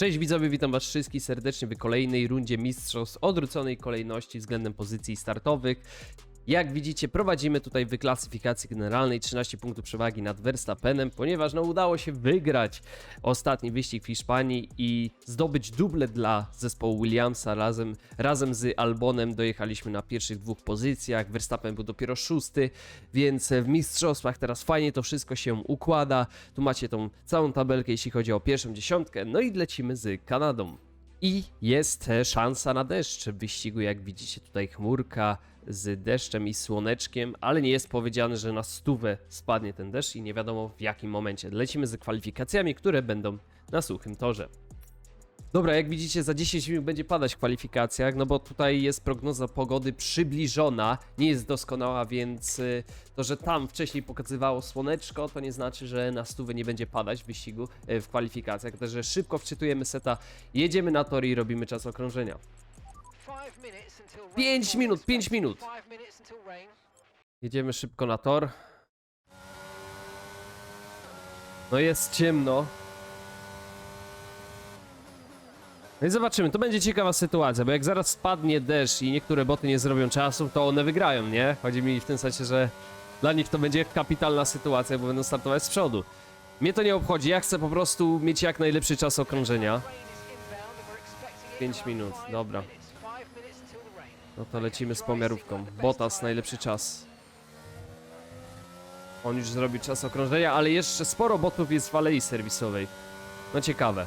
Cześć widzowie, witam was wszystkich serdecznie w kolejnej rundzie mistrzostw odwróconej kolejności względem pozycji startowych. Jak widzicie, prowadzimy tutaj w klasyfikacji generalnej 13 punktów przewagi nad Verstappenem, ponieważ no, udało się wygrać ostatni wyścig w Hiszpanii i zdobyć duble dla zespołu Williamsa. Razem, razem z Albonem dojechaliśmy na pierwszych dwóch pozycjach. Verstappen był dopiero szósty, więc w mistrzostwach teraz fajnie to wszystko się układa. Tu macie tą całą tabelkę, jeśli chodzi o pierwszą dziesiątkę. No i lecimy z Kanadą. I jest e, szansa na deszcz w wyścigu, jak widzicie tutaj chmurka z deszczem i słoneczkiem, ale nie jest powiedziane, że na stówę spadnie ten deszcz i nie wiadomo w jakim momencie. Lecimy z kwalifikacjami, które będą na suchym torze. Dobra, jak widzicie, za 10 minut będzie padać w kwalifikacjach, no bo tutaj jest prognoza pogody przybliżona, nie jest doskonała, więc y, to, że tam wcześniej pokazywało słoneczko, to nie znaczy, że na stówę nie będzie padać w wyścigu, y, w kwalifikacjach. Także szybko wczytujemy seta, jedziemy na tor i robimy czas okrążenia. Pięć minut, pięć minut. Jedziemy szybko na tor. No jest ciemno. No i zobaczymy, to będzie ciekawa sytuacja, bo jak zaraz spadnie deszcz i niektóre boty nie zrobią czasu, to one wygrają, nie? Chodzi mi w tym sensie, że dla nich to będzie kapitalna sytuacja, bo będą startować z przodu. Mnie to nie obchodzi, ja chcę po prostu mieć jak najlepszy czas okrążenia. Pięć minut, dobra. No to lecimy z pomiarówką. Botas, najlepszy czas. On już zrobił czas okrążenia, ale jeszcze sporo botów jest w alei serwisowej. No ciekawe.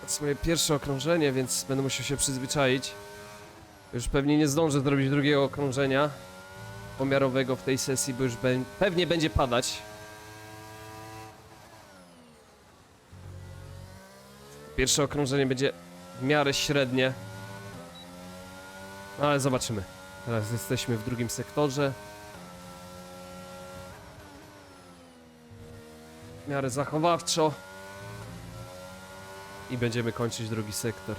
To jest moje pierwsze okrążenie, więc będę musiał się przyzwyczaić. Już pewnie nie zdążę zrobić drugiego okrążenia pomiarowego w tej sesji, bo już be pewnie będzie padać. Pierwsze okrążenie będzie w miarę średnie. No ale zobaczymy. Teraz jesteśmy w drugim sektorze. W miarę zachowawczo. I będziemy kończyć drugi sektor.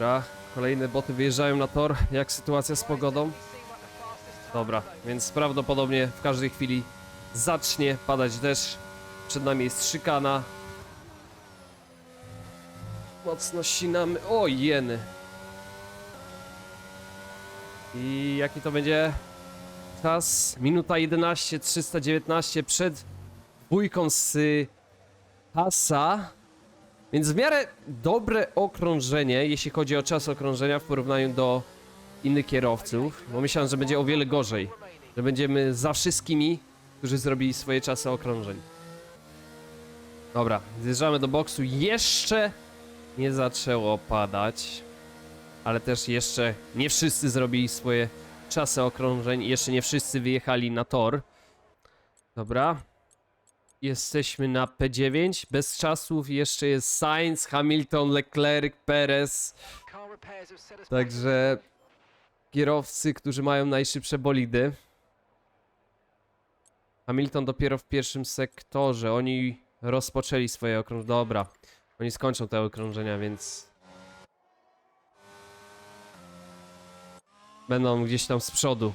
Dobra, kolejne boty wyjeżdżają na tor. Jak sytuacja z pogodą? Dobra, więc prawdopodobnie w każdej chwili zacznie padać deszcz. Przed nami jest szykana. Mocno ścinamy. O, jeny. I jaki to będzie czas? Minuta 11, 319 przed dwójką z Hasa. Więc w miarę dobre okrążenie, jeśli chodzi o czas okrążenia w porównaniu do innych kierowców. Bo myślałem, że będzie o wiele gorzej. Że będziemy za wszystkimi, którzy zrobili swoje czasy okrążeń. Dobra, zjeżdżamy do boksu. Jeszcze nie zaczęło padać. Ale też jeszcze nie wszyscy zrobili swoje czasy okrążeń. Jeszcze nie wszyscy wyjechali na tor. Dobra, Jesteśmy na P9, bez czasów jeszcze jest Sainz, Hamilton, Leclerc, Perez. Także kierowcy, którzy mają najszybsze bolidy. Hamilton dopiero w pierwszym sektorze, oni rozpoczęli swoje okrążenia. Dobra, oni skończą te okrążenia, więc... Będą gdzieś tam z przodu.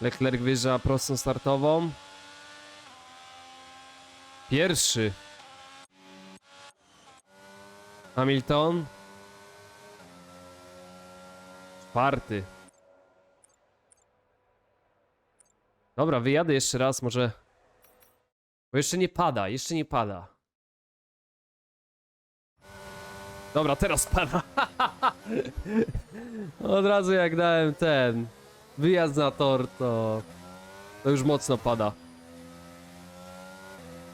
Leclerc wyjeżdża prostą startową. Pierwszy. Hamilton. Czwarty. Dobra, wyjadę jeszcze raz, może. Bo jeszcze nie pada, jeszcze nie pada. Dobra, teraz pada. Od razu jak dałem ten wyjazd na tor, to, to już mocno pada.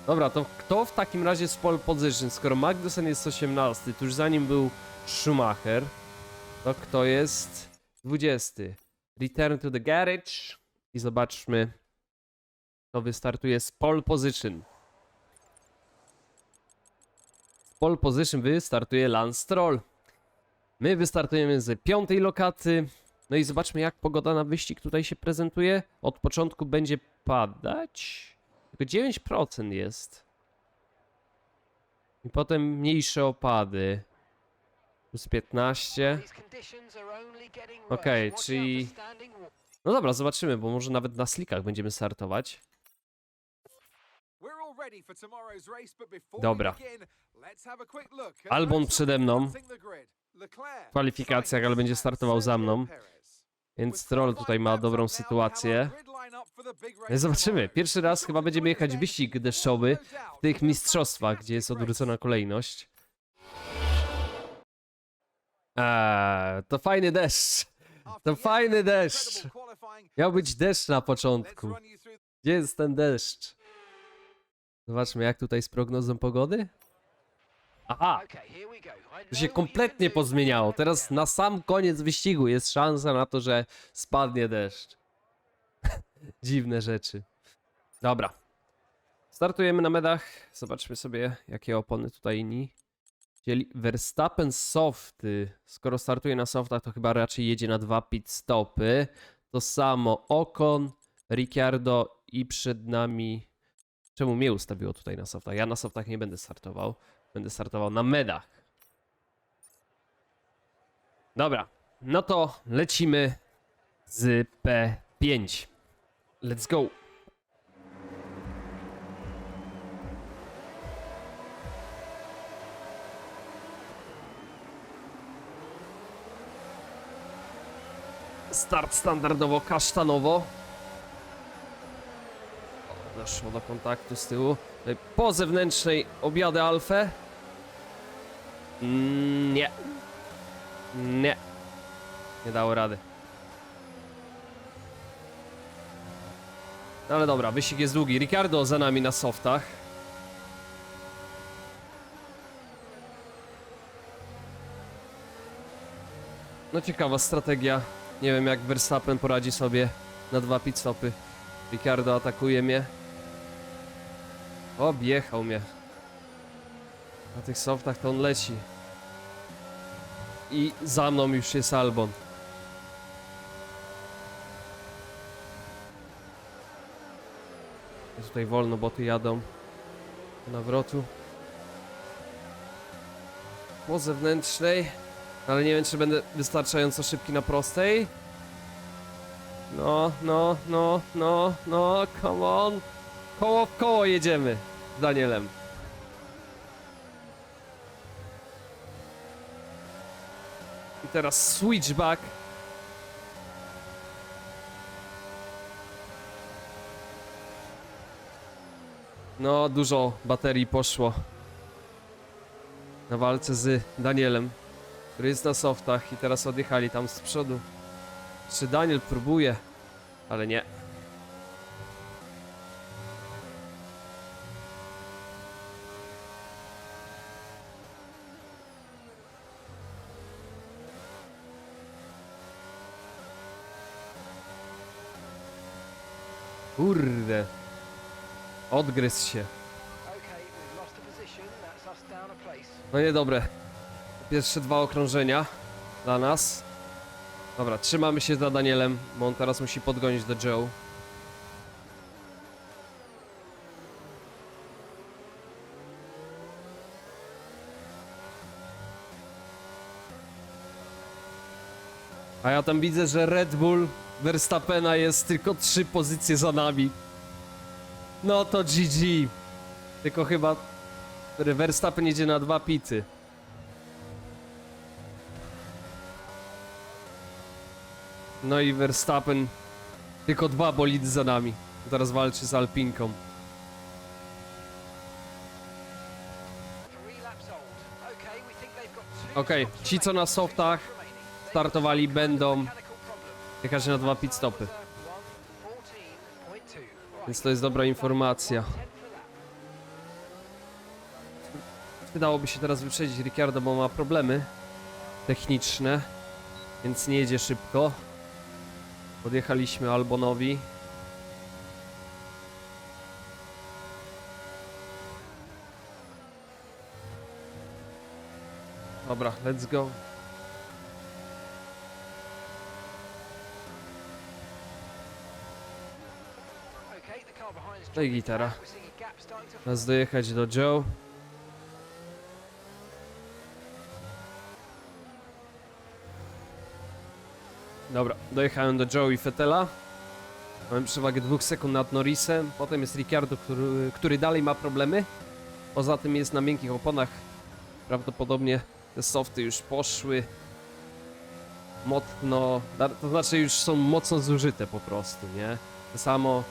Dobra, to kto w takim razie jest w pole position? Skoro Magnussen jest 18, to już za nim był Schumacher, to kto jest 20? Return to the garage i zobaczmy, kto wystartuje z pole position. Z pole position wystartuje Lance Stroll. My wystartujemy z piątej lokaty. No i zobaczmy, jak pogoda na wyścig tutaj się prezentuje. Od początku będzie padać. Tylko 9% jest. I potem mniejsze opady. Plus 15. Okej, czyli... No dobra, zobaczymy, bo może nawet na slickach będziemy startować. Dobra. Albon przede mną. W kwalifikacjach, ale będzie startował za mną. Więc Stroll tutaj ma dobrą sytuację. Zobaczymy. Pierwszy raz chyba będziemy jechać wyścig deszczowy w tych mistrzostwach, gdzie jest odwrócona kolejność. Eee, to fajny deszcz. To fajny deszcz. Miał być deszcz na początku. Gdzie jest ten deszcz? Zobaczmy, jak tutaj z prognozą pogody. Aha, to się kompletnie pozmieniało. Teraz na sam koniec wyścigu jest szansa na to, że spadnie deszcz. Dziwne rzeczy. Dobra. Startujemy na medach. Zobaczmy sobie, jakie opony tutaj inni. Wzięli Verstappen softy. Skoro startuje na softach, to chyba raczej jedzie na dwa pit stopy. To samo Ocon, Ricciardo i przed nami... Czemu mnie ustawiło tutaj na softach? Ja na softach nie będę startował. Będę startował na medach. Dobra, no to lecimy z P5. Let's go. Start standardowo kasztanowo. O, Doszło do kontaktu z tyłu. Po zewnętrznej objadę alfę. Mm, Nie. Nie. Nie dało rady. No Ale dobra, wyścig jest długi. Ricardo za nami na softach. No ciekawa strategia. Nie wiem jak Verstappen poradzi sobie na dwa pit stopy. Ricardo atakuje mnie. Objechał mnie. Na tych softach to on leci. I za mną już jest Albon. Jest Tutaj wolno boty jadą. Do Nawrotu. Po zewnętrznej. Ale nie wiem, czy będę wystarczająco szybki na prostej. No, no, no, no, no, come on. Koło w koło jedziemy z Danielem. I teraz switchback. No, dużo baterii poszło na walce z Danielem, który jest na softach i teraz odjechali tam z przodu. Czy Daniel próbuje, ale nie. Kurde. Odgryzł się. No niedobre. Pierwsze dwa okrążenia dla nas. Dobra, trzymamy się za Danielem, bo on teraz musi podgonić do Joe. A ja tam widzę, że Red Bull Verstappena jest tylko trzy pozycje za nami. No to GG. Tylko chyba Verstappen jedzie na dwa pity. No i Verstappen tylko dwa bolidy za nami. Teraz walczy z Alpinką. Okej, ci co na softach startowali będą jechać na dwa pit stopy. Więc to jest dobra informacja. Wydałoby się teraz wyprzedzić Ricciardo, bo ma problemy techniczne, więc nie jedzie szybko. Podjechaliśmy Albonowi. Dobra, let's go. No i gitara. Teraz dojechać do Joe. Dobra, dojechałem do Joe i Fetela. Mamy przewagę dwóch sekund nad Norrisem. Potem jest Ricciardo, który, który dalej ma problemy. Poza tym jest na miękkich oponach. Prawdopodobnie te softy już poszły. Mocno, to znaczy już są mocno zużyte po prostu, nie? To samo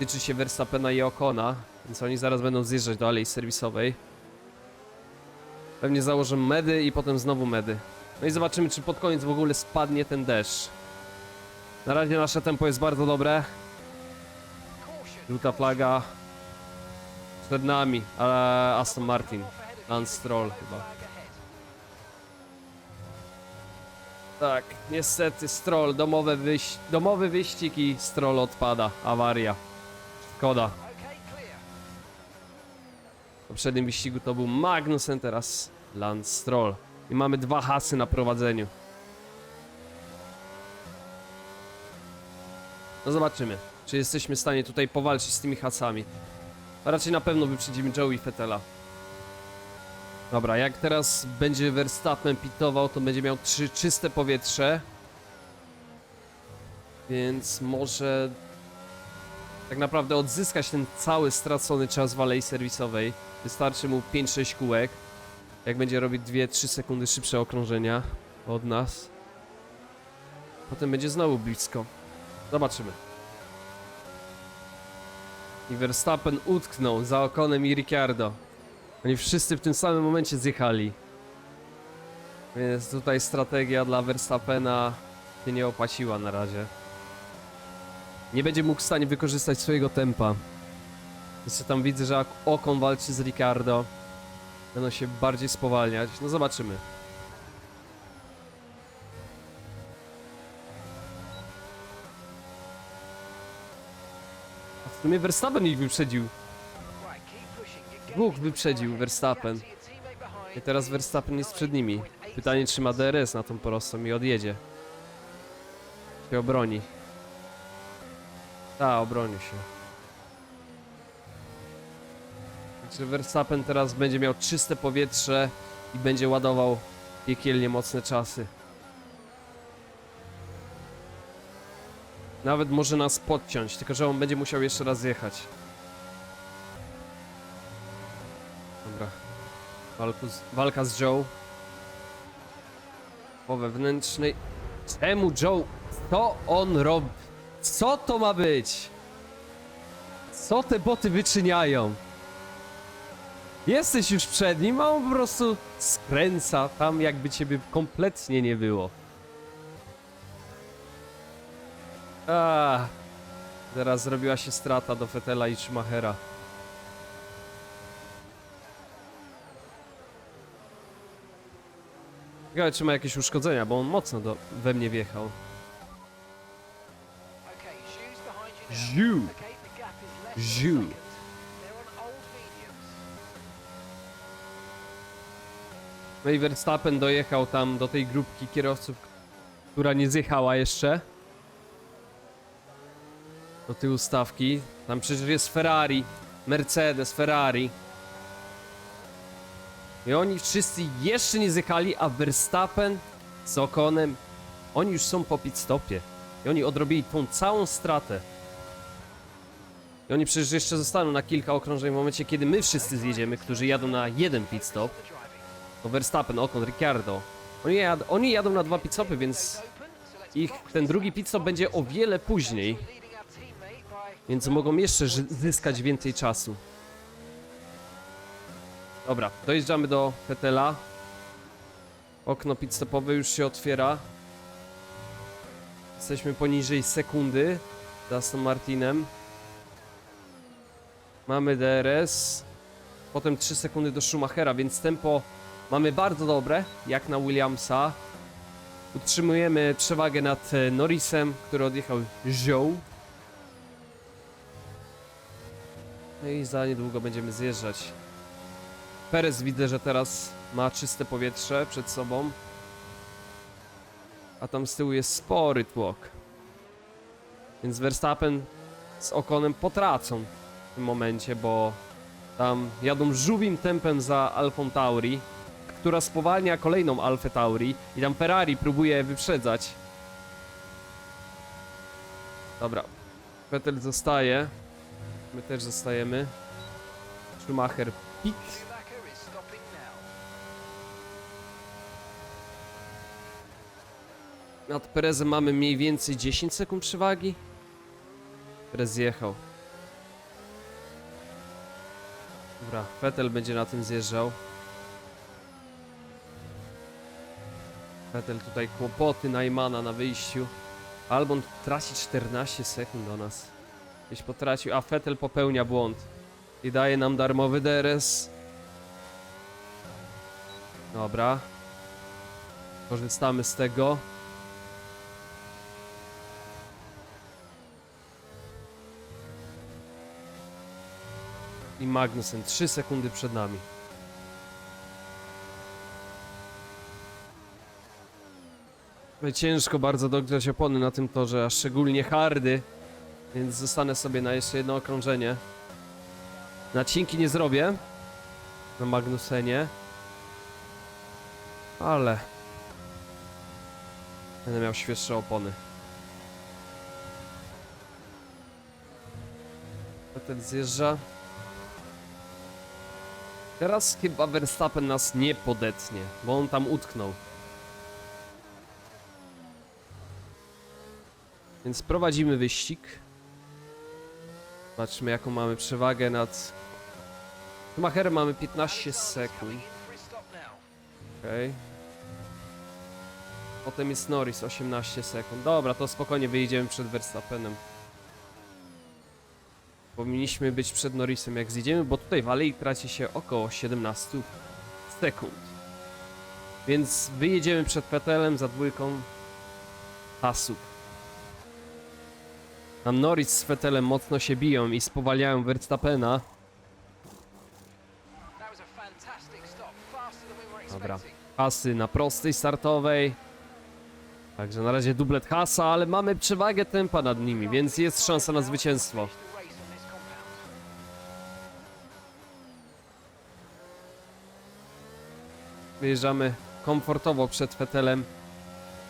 tyczy się Verstappena i Okona, więc oni zaraz będą zjeżdżać do alei serwisowej. Pewnie założę medy i potem znowu medy. No i zobaczymy, czy pod koniec w ogóle spadnie ten deszcz. Na razie nasze tempo jest bardzo dobre. Żółta flaga przed nami, ale Aston Martin, Lance Stroll chyba. Tak, niestety Stroll, domowy wyścig i Stroll odpada, awaria. Szkoda. W poprzednim wyścigu to był Magnussen, teraz Lance Stroll. I mamy dwa hasy na prowadzeniu. No zobaczymy, czy jesteśmy w stanie tutaj powalczyć z tymi hasami. A raczej na pewno wyprzedzimy Joey Fetela. Dobra, jak teraz będzie Verstappen pitował, to będzie miał trzy czyste powietrze. Więc może tak naprawdę odzyskać ten cały stracony czas w alei serwisowej. Wystarczy mu 5-6 kółek. Jak będzie robić 2-3 sekundy szybsze okrążenia od nas. Potem będzie znowu blisko. Zobaczymy. I Verstappen utknął za okonem i Ricciardo. Oni wszyscy w tym samym momencie zjechali. Więc tutaj strategia dla Verstappena się nie opłaciła na razie. Nie będzie mógł w stanie wykorzystać swojego tempa. Jeszcze tam widzę, że Okon walczy z Ricardo. Będą się bardziej spowalniać. No zobaczymy. A w sumie Verstappen ich wyprzedził. Dwóch wyprzedził Verstappen. I teraz Verstappen jest przed nimi. Pytanie, czy ma DRS na tą prostą i odjedzie. Się obroni. Ta, obroni się. Także Verstappen teraz będzie miał czyste powietrze i będzie ładował piekielnie mocne czasy. Nawet może nas podciąć, tylko że on będzie musiał jeszcze raz jechać. Dobra. Walku z, walka z Joe. Po wewnętrznej. Czemu Joe? Co on robi? Co to ma być? Co te boty wyczyniają? Jesteś już przed nim, a on po prostu skręca tam, jakby ciebie kompletnie nie było. A, teraz zrobiła się strata do Fetela i Schumachera. Ciekawe, czy ma jakieś uszkodzenia, bo on mocno do, we mnie wjechał. Ziu. Ziu. No i Verstappen dojechał tam do tej grupki kierowców, która nie zjechała jeszcze. Do tej ustawki. Tam przecież jest Ferrari, Mercedes, Ferrari. I oni wszyscy jeszcze nie zjechali, a Verstappen z Okonem, oni już są po pit stopie. I oni odrobili tą całą stratę. I oni przecież jeszcze zostaną na kilka okrążeń w momencie, kiedy my wszyscy zjedziemy, którzy jadą na jeden pit stop. To Verstappen, Ocon, Ricciardo. Oni, jad oni jadą na dwa pit stopy, więc ich ten drugi pit stop będzie o wiele później. Więc mogą jeszcze zyskać więcej czasu. Dobra, dojeżdżamy do Fetela. Okno pit stopowe już się otwiera. Jesteśmy poniżej sekundy z Aston Martinem. Mamy DRS. Potem 3 sekundy do Schumachera, więc tempo mamy bardzo dobre, jak na Williamsa. Utrzymujemy przewagę nad e, Norrisem, który odjechał zioł. No i za niedługo będziemy zjeżdżać. Perez widzę, że teraz ma czyste powietrze przed sobą. A tam z tyłu jest spory tłok. Więc Verstappen z Okonem potracą w tym momencie, bo tam jadą żółwim tempem za Alfą Tauri, która spowalnia kolejną Alfę Tauri i tam Ferrari próbuje wyprzedzać. Dobra, Vettel zostaje, my też zostajemy. Schumacher pit. Nad Perezem mamy mniej więcej 10 sekund przewagi. Perez zjechał. Dobra, Vettel będzie na tym zjeżdżał. Vettel tutaj kłopoty Najmana na wyjściu. Albon traci 14 sekund do nas. Gdzieś potracił, a Vettel popełnia błąd. I daje nam darmowy DRS. Dobra. Korzystamy z tego. I Magnussen 3 sekundy przed nami. Ciężko bardzo dogrzać opony na tym torze, a szczególnie hardy, więc zostanę sobie na jeszcze jedno okrążenie. Nacinki nie zrobię na Magnusenie, ale będę miał świeższe opony. Potem zjeżdża. Teraz chyba Verstappen nas nie podetnie, bo on tam utknął. Więc prowadzimy wyścig. Zobaczmy jaką mamy przewagę nad... Schumacherem mamy 15 sekund. Okej. Potem jest Norris 18 sekund. Dobra, to spokojnie wyjdziemy przed Verstappenem. Powinniśmy być przed Norrisem jak zjedziemy, bo tutaj w alei traci się około 17 sekund. Więc wyjedziemy przed Vettelem za dwójką hasów. Tam Norris z Vettelem mocno się biją i spowalniają Verstappena. A Dobra. Hasy na prostej startowej. Także na razie dublet Hasa, ale mamy przewagę tempa nad nimi, więc jest szansa na zwycięstwo. Wyjeżdżamy komfortowo przed Fetelem.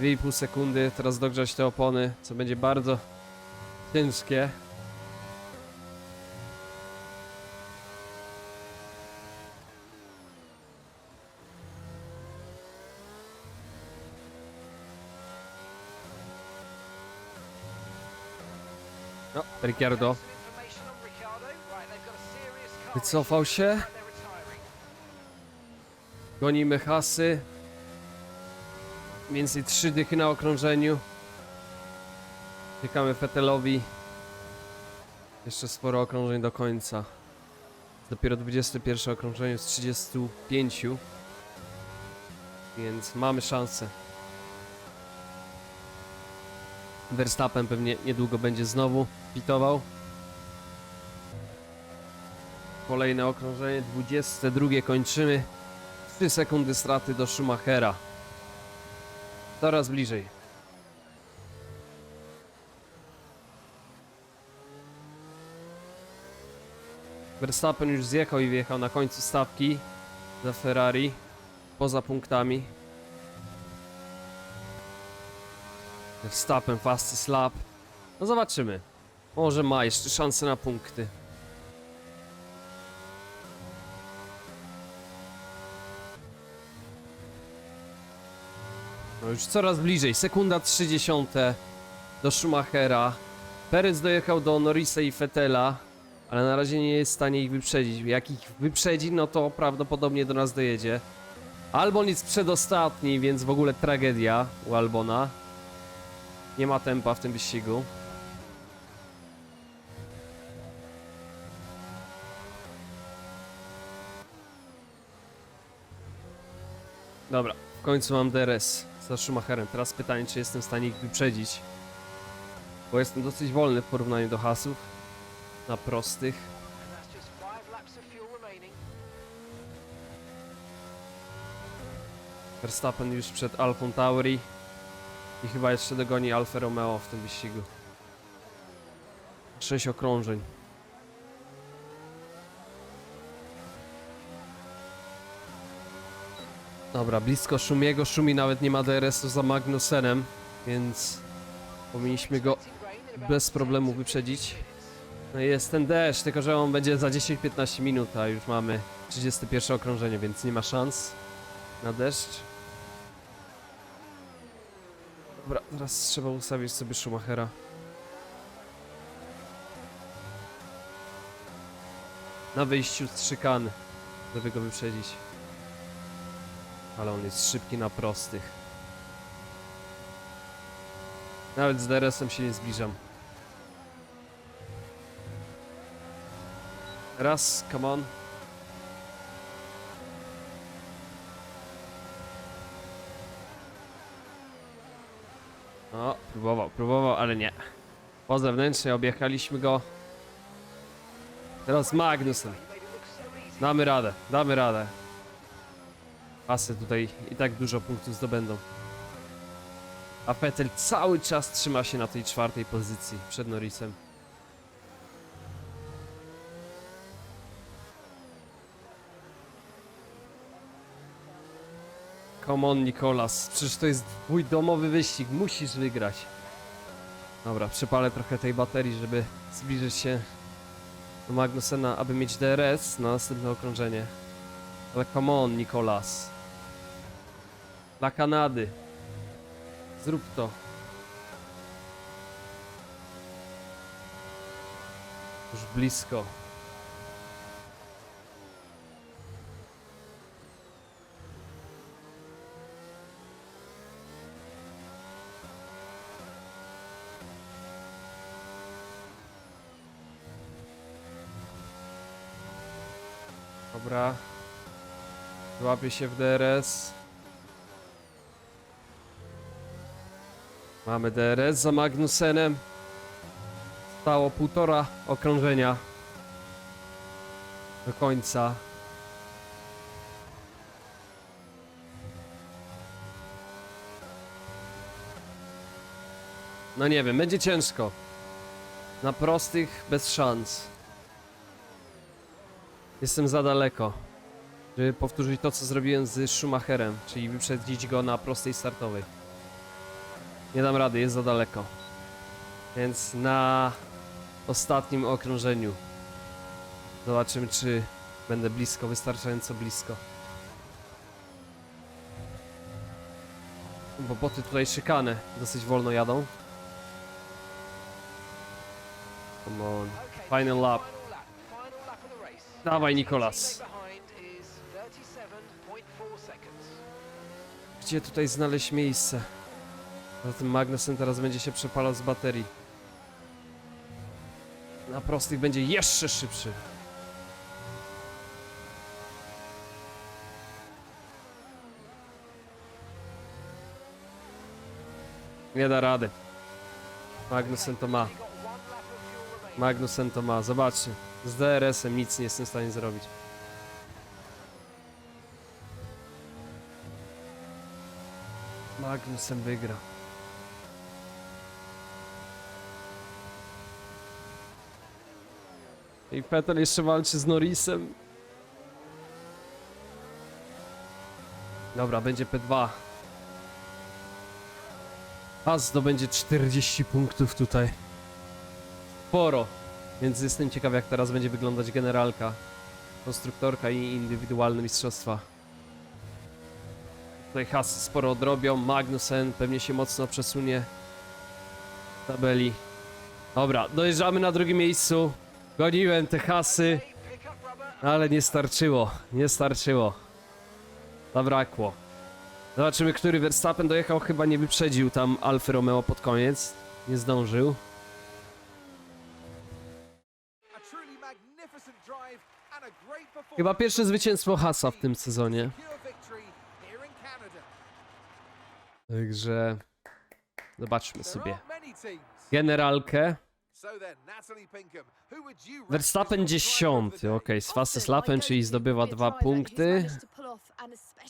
2,5 sekundy, teraz dogrzać te opony, co będzie bardzo ciężkie. No, Ricciardo Some information Gonimy hasy. Więcej trzy dychy na okrążeniu. Czekamy Fetelowi. Jeszcze sporo okrążeń do końca. Dopiero 21 okrążenie z 35. Więc mamy szansę. Verstappen pewnie niedługo będzie znowu pitował. Kolejne okrążenie, 22 kończymy. 3 sekundy straty do Schumachera. Coraz bliżej. Verstappen już zjechał i wjechał na końcu stawki za Ferrari. Poza punktami. Verstappen, fasty slap. No zobaczymy. Może ma jeszcze szansę na punkty. Już coraz bliżej. Sekunda 30 do Schumachera. Perez dojechał do Norrisa i Fetela, ale na razie nie jest w stanie ich wyprzedzić. Jak ich wyprzedzi, no to prawdopodobnie do nas dojedzie. Albon jest przedostatni, więc w ogóle tragedia u Albona. Nie ma tempa w tym wyścigu. Dobra, w końcu mam DRS za Schumacherem. Teraz pytanie, czy jestem w stanie ich wyprzedzić. Bo jestem dosyć wolny w porównaniu do hasów. Na prostych. Verstappen już przed Alfą Tauri. I chyba jeszcze dogoni Alfa Romeo w tym wyścigu. 6 okrążeń. Dobra, blisko Szumiego. Szumi nawet nie ma DRS-u za Magnusenem, więc powinniśmy go bez 10 problemu wyprzedzić. 15 minutes. No jest ten deszcz, tylko że on będzie za 10-15 minut, a już mamy 31 okrążenie, więc nie ma szans na deszcz. Dobra, teraz trzeba ustawić sobie Schumachera. Na wyjściu z szykany, żeby go wyprzedzić. Ale on jest szybki na prostych. Nawet z DRS-em się nie zbliżam. Raz, come on. O, próbował, próbował, ale nie. Po zewnętrznej objechaliśmy go. Teraz easy. Damy radę, damy radę. Pasy tutaj i tak dużo punktów zdobędą. A Vettel cały czas trzyma się na tej czwartej pozycji przed Norrisem. Come on, Nikolas. Przecież to jest twój domowy wyścig. Musisz wygrać. Dobra, przypalę trochę tej baterii, żeby zbliżyć się do Magnusena, aby mieć DRS na następne okrążenie. Ale come on, Nikolas. Dla Kanady. Zrób to. Już blisko. Dobra. Złapię się w DRS. Mamy DRS za Magnusenem. Stało półtora okrążenia. Do końca. No nie wiem, będzie ciężko. Na prostych bez szans. Jestem za daleko, żeby powtórzyć to, co zrobiłem z Schumacherem, czyli wyprzedzić go na prostej startowej. Nie dam rady, jest za daleko. Więc na ostatnim okrążeniu zobaczymy, czy będę blisko, wystarczająco blisko. Bo boty tutaj szykanę dosyć wolno jadą. Come on. Final lap. Dawaj, Nikolas. teammate behind is 37.4 seconds. Gdzie tutaj znaleźć miejsce? Za tym teraz będzie się przepalał z baterii. Na prostych będzie jeszcze szybszy. Nie da rady. Magnussen to ma. Magnussen to ma. Zobaczcie. Z DRS-em nic nie jestem w stanie zrobić. Magnussen wygra. I Petel jeszcze walczy z Norrisem. Dobra, będzie P2. A zdobędzie 40 punktów tutaj. Sporo. Więc jestem ciekaw jak teraz będzie wyglądać generalka, konstruktorka i indywidualne mistrzostwa. Tutaj hasy sporo odrobią, Magnussen pewnie się mocno przesunie tabeli. Dobra, dojeżdżamy na drugim miejscu. Goniłem te hasy, ale nie starczyło, nie starczyło. Zabrakło. Zobaczymy, który Verstappen dojechał, chyba nie wyprzedził tam Alfa Romeo pod koniec. Nie zdążył. Chyba pierwsze zwycięstwo Hasa w tym sezonie. Także zobaczmy sobie generalkę. Verstappen as your driver of the dziesiąty, day? ok, z Fasteslappem, czyli zdobywa dwa punkty.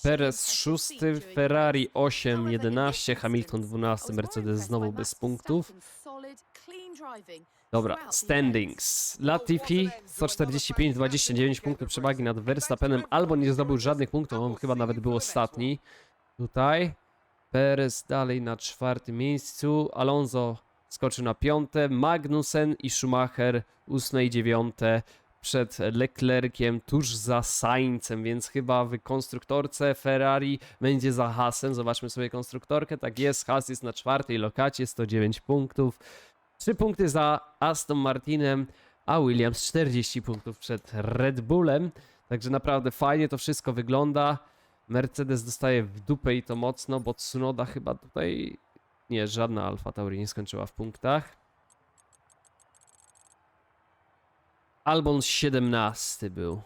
Perez szósty, Ferrari 8, 11, Hamilton 12, Mercedes znowu bez punktów. Dobra, standings. Latifi 145-29 punktów przewagi nad Verstappenem, albo nie zdobył żadnych punktów, on chyba nawet był ostatni. Tutaj. Perez dalej na czwartym miejscu, Alonso skoczył na piąte, Magnussen i Schumacher ósme i dziewiąte przed Leclerciem, tuż za Saincem, więc chyba w konstruktorce Ferrari będzie za Haasem. Zobaczmy sobie konstruktorkę. Tak jest, Haas jest na czwartej lokacie, 109 punktów. 3 punkty za Aston Martinem, a Williams 40 punktów przed Red Bullem. Także naprawdę fajnie to wszystko wygląda. Mercedes dostaje w dupę i to mocno, bo Tsunoda chyba tutaj... Nie, żadna Alfa Tauri nie skończyła w punktach. Albon 17 był.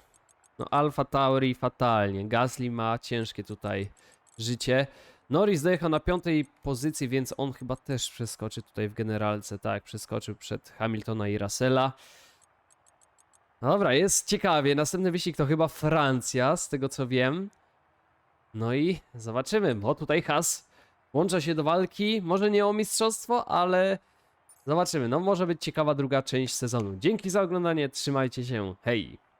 No Alfa Tauri fatalnie. Gasly ma ciężkie tutaj życie. Norris dojechał na piątej pozycji, więc on chyba też przeskoczy tutaj w generalce. Tak, przeskoczył przed Hamiltona i Russella. No Dobra, jest ciekawie. Następny wyścig to chyba Francja, z tego co wiem. No i zobaczymy. O, tutaj Has włącza się do walki. Może nie o mistrzostwo, ale zobaczymy. No może być ciekawa druga część sezonu. Dzięki za oglądanie. Trzymajcie się. Hej!